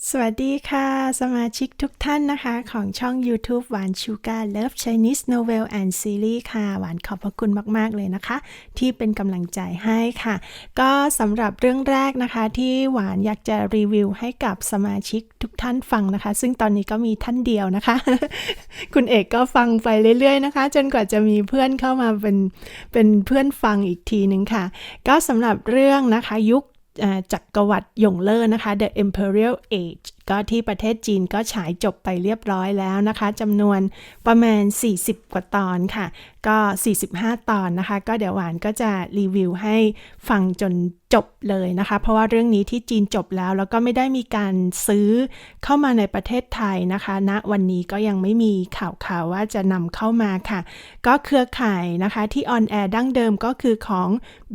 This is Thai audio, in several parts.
สวัสดีค่ะ สมาชิกทุกท่านนะคะ ของช่อง YouTube หวานชูการเลิฟ Chinese Novel and Series ค่ะ หวานขอบพระคุณมาก ๆ เลยนะคะ ที่เป็นกำลังใจให้ค่ะ ก็สำหรับเรื่องแรกนะคะ ที่หวานอยากจะรีวิวให้กับสมาชิกทุกท่านฟังนะคะ ซึ่งตอนนี้ก็มีท่านเดียวนะคะ คุณเอกก็ฟังไปเรื่อย ๆ นะคะ จนกว่าจะมีเพื่อนเข้ามาเป็นเป็นเพื่อนฟังอีกทีหนึ่งค่ะ ก็สำหรับเรื่องนะคะยุค จักรวรรดิหยงเล่อนะคะ The Imperial Age ก็ที่ประเทศจีนก็ฉายจบไปเรียบร้อยแล้วนะคะจำนวนประมาณ 40 กว่าตอนค่ะ ก็ 45 ตอนนะคะ ก็เดี๋ยวหวานก็จะรีวิวให้ฟังจนจบเลยนะคะ เพราะว่าเรื่องนี้ที่จีนจบแล้ว แล้วก็ไม่ได้มีการซื้อเข้ามาในประเทศไทยนะคะณนะวันนี้ก็ยังไม่มีข่าวข่าวว่าจะนำเข้ามาค่ะ ก็เครือข่ายนะคะที่ออนแอร์ดั้งเดิมก็คือของ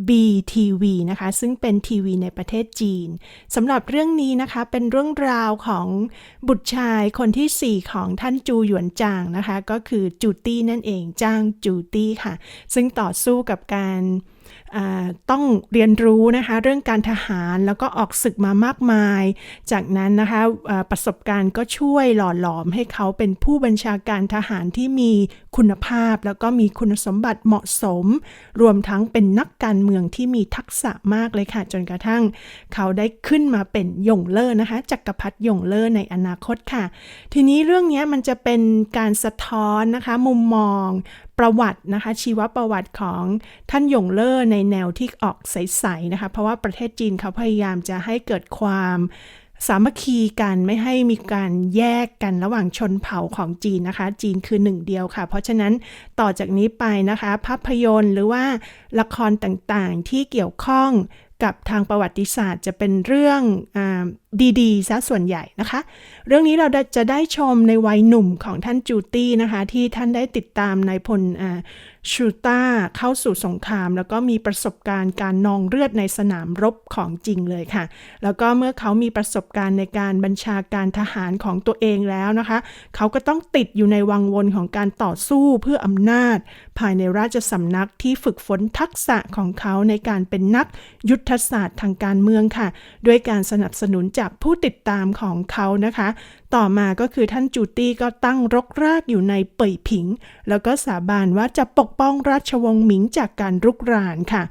BTV นะคะ ซึ่งเป็นทีวีในประเทศจีนสำหรับเรื่องนี้นะคะเป็นเรื่องราวของบุตรชายคนที่ 4 ของท่านจูหยวนจางนะคะ ก็คือจูตี้นั่นเองจางจูตี้ค่ะ ซึ่งต่อสู้กับการ ต้องเรียนรู้นะคะเรื่องการทหารแล้วก็ออกศึกมามากมาย จากนั้นนะคะประสบการณ์ก็ช่วยหล่อหลอมให้เขาเป็นผู้บัญชาการทหารที่มีคุณภาพ แล้วก็มีคุณสมบัติเหมาะสม รวมทั้งเป็นนักการเมืองที่มีทักษะมากเลยค่ะ จนกระทั่ง เขาได้ขึ้นมาเป็นยงเล่อนะคะจักรพรรดิยงเล่อในอนาคตค่ะ ทีนี้เรื่องนี้มันจะเป็นการสะท้อนนะคะมุมมอง ประวัตินะคะชีวประวัติของท่านหยงเล่อในแนวที่ออกใสๆนะคะ เพราะว่าประเทศจีนเขาพยายามจะให้เกิดความสามัคคีกันไม่ให้มีการแยกกันระหว่างชนเผ่าของจีนนะคะ จีนคือหนึ่งเดียวค่ะ เพราะฉะนั้นต่อจากนี้ไปนะคะ ภาพยนตร์หรือว่าละครต่างๆที่เกี่ยวข้องกับทางประวัติศาสตร์จะเป็นเรื่องอาดีๆซะส่วนใหญ่นะคะ เรื่องนี้เราจะได้ชมในวัยหนุ่มของท่านจูตี้นะคะ ที่ท่านได้ติดตามนายพลชูต้าเข้าสู่สงคราม แล้วก็มีประสบการณ์การนองเลือดในสนามรบของจริงเลยค่ะ แล้วก็เมื่อเขามีประสบการณ์ในการบัญชาการทหารของตัวเองแล้วนะคะ เขาก็ต้องติดอยู่ในวังวนของการต่อสู้เพื่ออำนาจ ภายในราชสำนักที่ฝึกฝนทักษะของเขาในการเป็นนักยุทธศาสตร์ทางการเมืองค่ะ ด้วยการสนับสนุนจากผู้ติดตามของเขานะคะ ต่อมาก็คือท่านจูตี้ก็ตั้งรกรากอยู่ในเป่ยผิง แล้วก็สาบานว่าจะปกป้องราชวงศ์หมิงจากการรุกรานค่ะ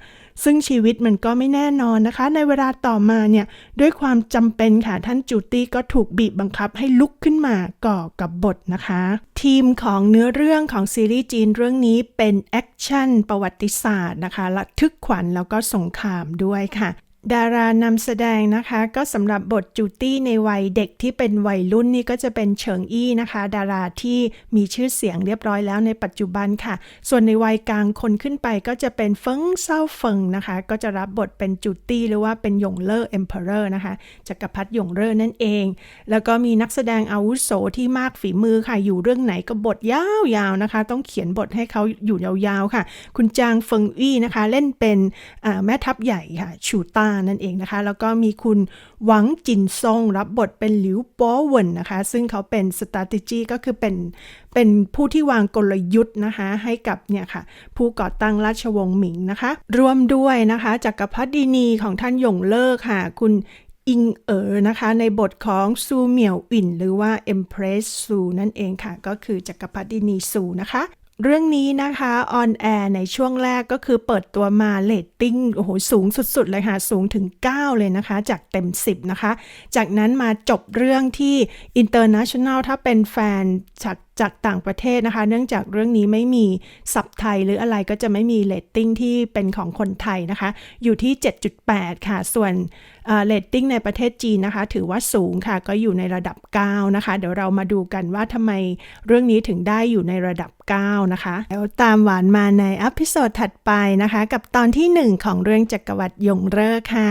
ซึ่งชีวิตมันก็ไม่แน่นอนนะคะ ในเวลาต่อมาเนี่ยด้วยความจำเป็นค่ะท่านจูตี้ก็ถูกบีบบังคับให้ลุกขึ้นมาก่อกับบทนะคะ ทีมของเนื้อเรื่องของซีรีส์จีนเรื่องนี้เป็นแอคชั่นประวัติศาสตร์นะคะระทึกขวัญแล้วก็สงครามด้วยค่ะ ดารานำแสดงนะคะ ก็สำหรับบทจูตี้ในวัยเด็กที่เป็นวัยรุ่นนี่ก็จะเป็นเฉิงอี้นะคะ ดาราที่มีชื่อเสียงเรียบร้อยแล้วในปัจจุบันค่ะ ส่วนในวัยกลางคนขึ้นไปก็จะเป็นเฟิงเซาเฟิงนะคะ ก็จะรับบทเป็นจูตี้หรือว่าเป็นหยงเล่อเอ็มเพอเรอร์นะคะจักรพรรดิหยงเล่อนั่นเอง แล้วก็มีนักแสดงอาวุโสที่มากฝีมือค่ะอยู่เรื่องไหนก็บทยาวๆนะคะ ต้องเขียนบทให้เขาอยู่ยาวๆค่ะ คุณจางเฟิงอี้นะคะ เล่นเป็นแม่ทัพใหญ่ค่ะชูต้านั่นเองนะคะ แล้วก็มีคุณหวังจินซงรับบทเป็นหลิวป้อเวินนะคะ ซึ่งเขาเป็น strategy ก็คือเป็นเป็นผู้ที่วางกลยุทธ์นะคะ ให้กับเนี่ยค่ะ ผู้ก่อตั้งราชวงศ์หมิงนะคะ รวมด้วยนะคะจักรพรรดินีของท่านหยงเล่อค่ะ คุณอิงเอ๋อนะคะ ในบทของซูเหมียวอินหรือว่า Empress ซูนั่นเองค่ะ ก็คือจักรพรรดินีซูนะคะ เรื่องนี้นะคะออนแอร์ในช่วงแรกก็คือเปิดตัวมาเลตติ้งโอ้โหสูงสุด ๆ เลยค่ะ สูงถึง 9 เลยนะคะ จากเต็ม 10 นะคะ จากนั้นมาจบเรื่องที่ International ถ้าเป็นแฟนจาก จากต่างประเทศนะคะ เนื่องจากเรื่องนี้ไม่มีซับไทยหรืออะไรก็จะไม่มีเลตติ้งที่เป็นของคนไทยนะคะ อยู่ที่ 7.8 ค่ะ ส่วนเลตติ้งในประเทศจีนนะคะ ถือว่าสูงค่ะ ก็อยู่ในระดับ 9 นะคะ เดี๋ยวเรามาดูกันว่าทำไมเรื่องนี้ถึงได้อยู่ในระดับ 9 นะคะ แล้วตามหวานมาในอพิโซดถัดไปนะคะ กับตอนที่ 1 ของเรื่องจักรวรรดิยงเร่อค่ะ